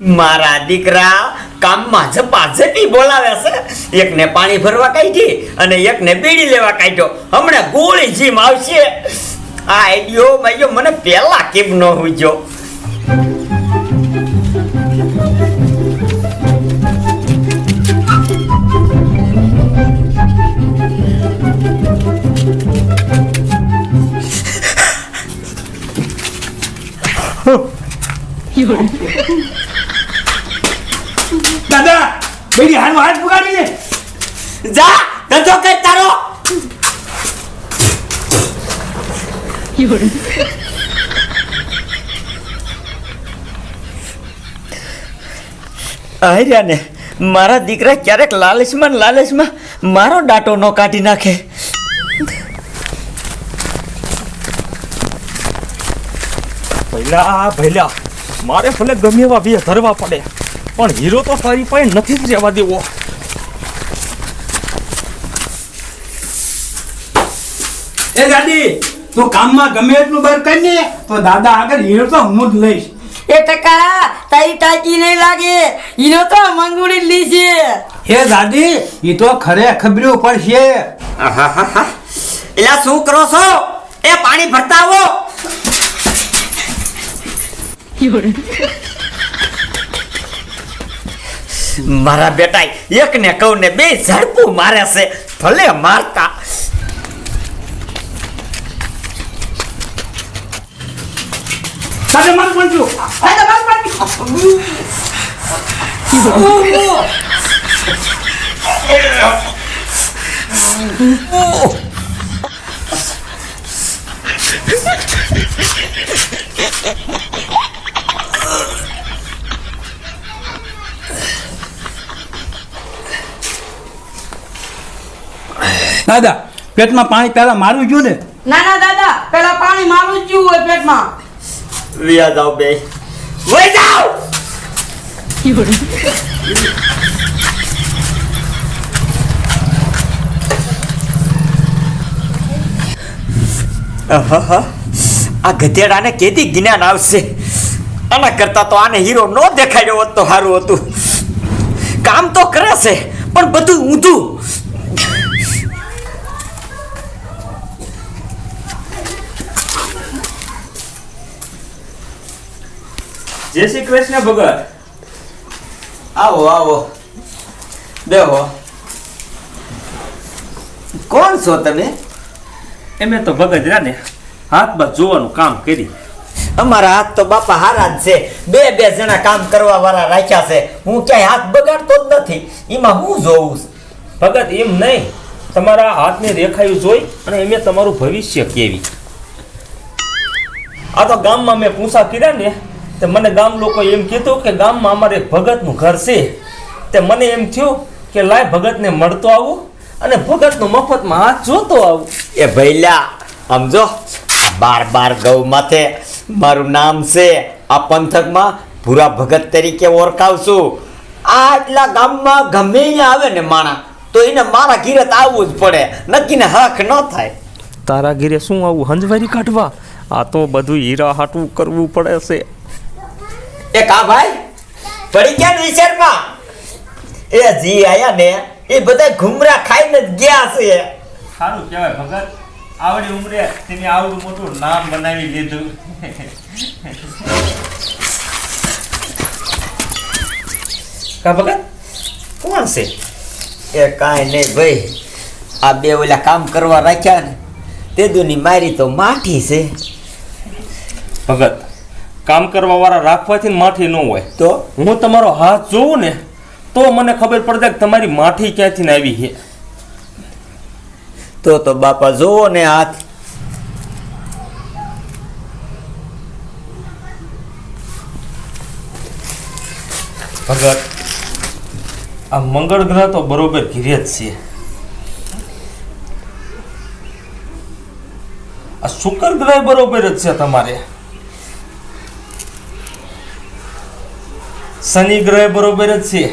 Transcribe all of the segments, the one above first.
મારા દીકરા કામમાં ઝપાઝપી બોલાવે છે. એકને પાણી ભરવા કાઢી અને એકને બીડી લેવા કાઢ્યો. હમણાં ગોળી જીમ આવશે. આ આઈડિયો ભાઈઓ મને પહેલા કેમ ન હુજ્યો દાદા બેડી હાથ હાથ પકડી દે જા, ધંધો કર તારો. આર્યાને, મારા દીકરા ક્યારેક લાલચમાં લાલચમાં મારો ડાટો નો કાઢી નાખે. ભૈલા ભૈલા, મારે ભલે ગમે એવા બે ધરવા પડે. પણ હીરો તો તારી પાસે નથી જ રહેવા દેવો. એ દાદી તો કામમાં ગમે એટલું બર કરીને તો દાદા આગળ હીરો તો હું જ લઈશ. એ ટકા તારી ટાંકી નહીં લાગે. હીરો તો મંગુડી લી છે હે દાદી એ તો ખરે ખબર્યું પડશે. એટલે શું કરો છો? એ પાણી ભરતા આવો. મારા બેટા એક ને કહું ને બે ઝડપું મારે છે ભલે મારતા. તારે મન પંચું દાદા પેટમાં પાણી પહેલા મારવું જોઈએ ને? ના ના દાદા પેલા પાણી મારું જ જીવું હોય પેટમાં. વિયા જાવ બે. વઈ જાવ આ ગધેડાને કેદી જ્ઞાન આવશે? આના કરતા તો આને હીરો નો દેખાડ્યો હોત તો સારું હતું. કામ તો કરે છે પણ બધું ઊંધું. જય શ્રી કૃષ્ણ ભગત. આવો આવો. દેહો. કોણ છો તમે? એમે તો ભગત રાને હાથમાં જોવાનું કામ કરી. અમારા હાથ તો બાપા હારા જ છે. બે બે જણા કામ કરવા વાળા રાખ્યા છે. હું ક્યાંય હાથ બગાડતો જ નથી. એમાં હું જોઉં છું? ભગત એમ નહીં. તમારા હાથની રેખાયું જોઈ અને એમે તમારું ભવિષ્ય કેવી. આ તો ગામમાં મેં પૂછા કર્યા ને તે મને ગામ લોકો એમ કીધું કે ગામમાં અમારે એક ભગતનું ઘર છે. તે મને એમ થયું કે લાય ભગતને મળતો આવું અને ભગતનો મફતમાં હાથ જોતો આવું. એ ભૈલા સમજો? બાર બાર ગૌ માથે મારું નામ છે. આ પંથકમાં ભૂરા ભગત તરીકે ઓળખાવશું આ આટલા ગામમાં ગમે અહીંયા આવે ને માણા તો એને મારા ઘીરે તો આવવું જ પડે. નક્કીને હાક ન થાય. તારા ઘીરે શું આવું હંજવારી કાઢવા? આ તો બધું હીરા હાટું કરવું પડે છે. એ કા ભાઈ? પડી ગયા ને વિચારમાં? એ જી આયા ને એ બધા ઘુમરા ખાઈને જ ગયા છે. સારું કહેવાય ભગત. આવડી ઉમરે તેને આવડું મોટું નામ બનાવી લીધું. કા ભગત? કોણ છે? એ કાંઈ નહીં ભાઈ. આ બે ઓલા કામ કરવા રાખ્યા ને તે દુની મારી તો માઠી છે. ભગત કામ કરવા વાળા રાખવાથી માઠી ન હોય. તો? હું તમારો હાથ જોઉં ને તો મને ખબર પડે કે તમારી માઠી ક્યાંથી આવી છે. તો તો બાપા જોવો ને હાથ. ભગત આ મંગળ ગ્રહ તો બરોબર ઘીરે જ છે. આ શુક્ર ગ્રહ બરોબર જ છે તમારે. શનિ ગ્રહ બરોબર જ છે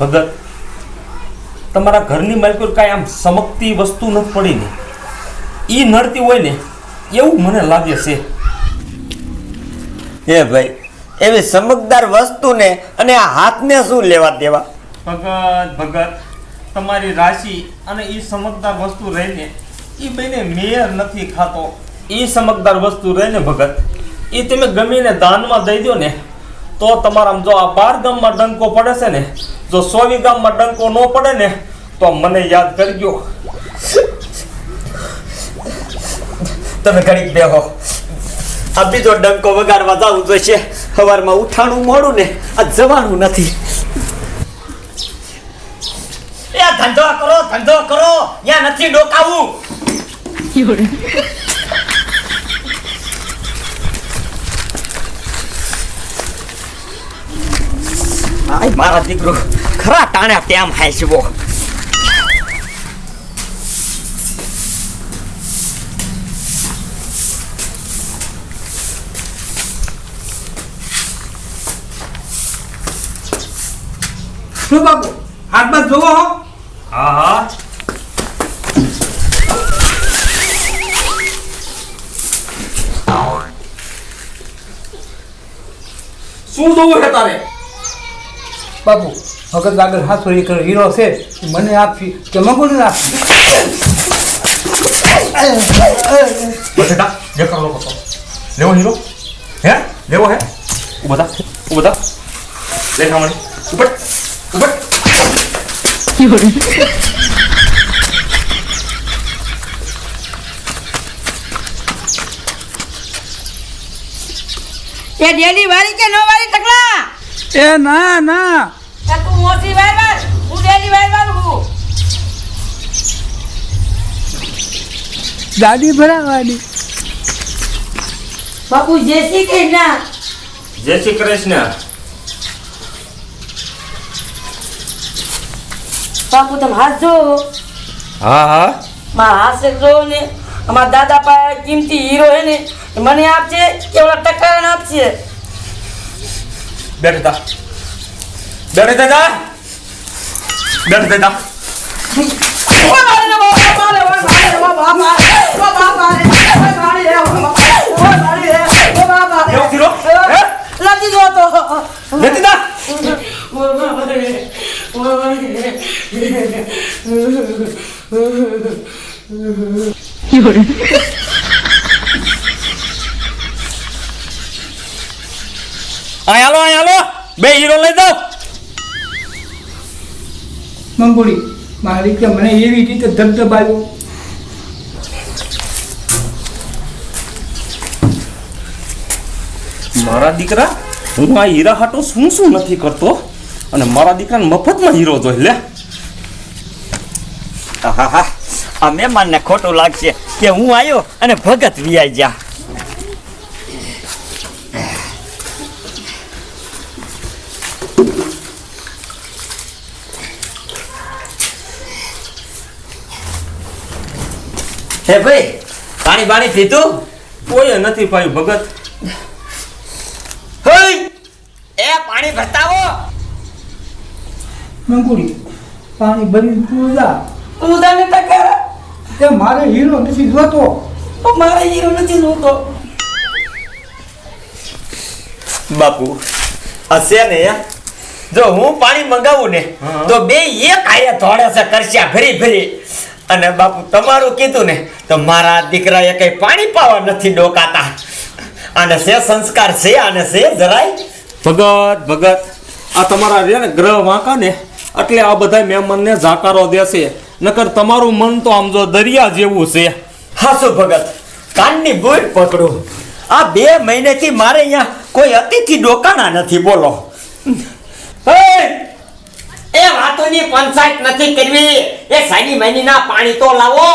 ભગત તમારા ઘરની માલકીર કાંઈ આમ ચમકતી વસ્તુ નથી પડી ને એ નડતી હોય ને એવું મને લાગે છે. એ ભાઈ એવી ચમકદાર વસ્તુને અને આ હાથને શું લેવા દેવા? ભગત ભગત. તમારી રાશિ અને એ ચમકદાર વસ્તુ રહીને એ બેને મેયર નથી ખાતો. એ ચમકદાર વસ્તુ રહીને ભગત એ તમે ગમીને દાનમાં દઈ દો ને, તો તમારા જો આ બાર ગામમાં ડંકો પડે છે ને, જો સોવી ગામમાં ડંકો ન પડે ને, તો મને યાદ કરજો. તમે ઘડીક બેહો. આ બીજો ડંકો વગાડવા જવું જોઈશે. સવારમાં ઉઠાણું મોડું ને, આ જવાનું નથી. એ ધંધો કરો ધંધો કરો. ત્યાં નથી ડોકાવું. આય મારા દીકરો ખરા ટાણે તેમ હાંસવો. શું બાપુ? હાથમાં જોવો હો. હા હા શું જોવું છે તારે? બાપુ ભગત આગળ હાથ ફરી કરે હીરો છે એ મને આપી કે મગુને આપી બટેટા દેખાડ લોકો તો. લેવો હીરો? હે? લેવો હે? ઊભા થા ઊભા થા. લેખા મણી ઉપર એ ડેલી વાળી કે નો વાળી ટકલા એ ના ના. તું મોટી વાર વાર હું ડેલી વાર વાર હું. ગાડી ભરાવાની. બાપુ જય શ્રી કૃષ્ણ જય શ્રી કૃષ્ણ. બાપુ તમે હાસજો હા હા. માં હાસે જો ને. અમારા દાદા પાસે કિંમતી હીરો હે ને મને આપશે કે ઓલા ટકાને આપશે બેઠ થા. બેઠ થા બેઠ થા લેવો અહીં હાલો અહીંયા હાલો. બે હીરો લઈ દો મંગોળી મારી કે મને એવી રીતે ધબધબાયો મારા દીકરા હું આ હીરા હાટો શું શું નથી કરતો? અને મારા દીકરાને મફતમાં હીરો જોઈ લે. આહાહા. આ મહેમાનને ખોટું લાગશે કે હું આવ્યો અને ભગત વિયાઈ જા હે ભાઈ પાણી પાણી પીધું? કોઈ નથી પાયું ભગત. એ પાણી બતાવો મંગુડી પાણી ભરી તું જા. તને ટકા એ મારે હીરો નથી જોતો. મારે હીરો નથી જોતો. બાપુ હશે ને જો હું પાણી મંગાવું ને તો બે એક આયે ધોળે છે કરશ્યા ભરી ભરી. અને બાપુ તમારું કીધું ને તો મારા દીકરાએ કઈ પાણી પાવા નથી ડોકાતા. અને છે સંસ્કાર છે અને છે જરાય. ભગત ભગત આ તમારા રે ને ગ્રહ વાંકા ને એટલે આ બધા મહેમાનને જાકારો દેશે. નકર તમારું મન તો આમ જો દરિયા જેવું છે. હાસુ ભગત કાનની બોલ પકડો. આ બે મહિનેથી મારે અહીંયા કોઈ અતિથિ ડોકાણા નથી બોલો. એ વાતોની પંચાયત નથી કરવી. એ સાની મહિનીના પાણી તો લાવો.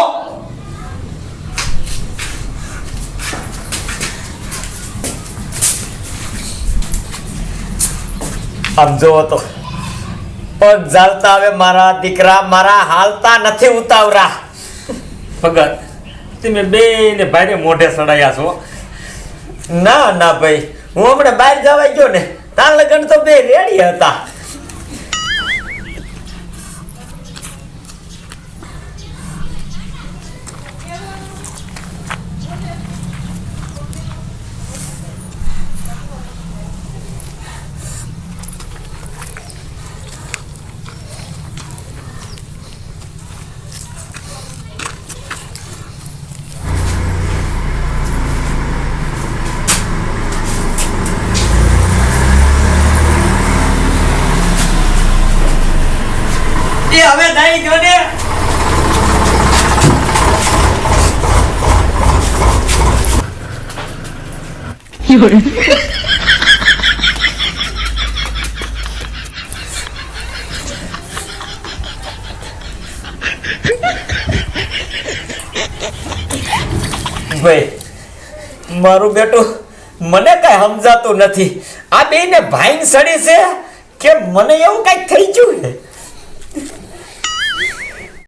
આમ જોવો તો. પગ ઝાલતા હવે મારા દીકરા મારા હાલતા નથી ઉતાવરા ભગત તમે બે ને ભાઈને મોઢે સડાયા છો. ના ના ભાઈ હું હમણાં બહાર જવા ગયો ને તાર લગ્ન તો બે રેડી હતા. બે હવે નહીં ગયો ને. ભાઈ, મારું બેટું મને કઈ સમજાતું નથી. આ બેને ભાઈ સડી છે કે મને એવું કઈ થઈ ગયું છે?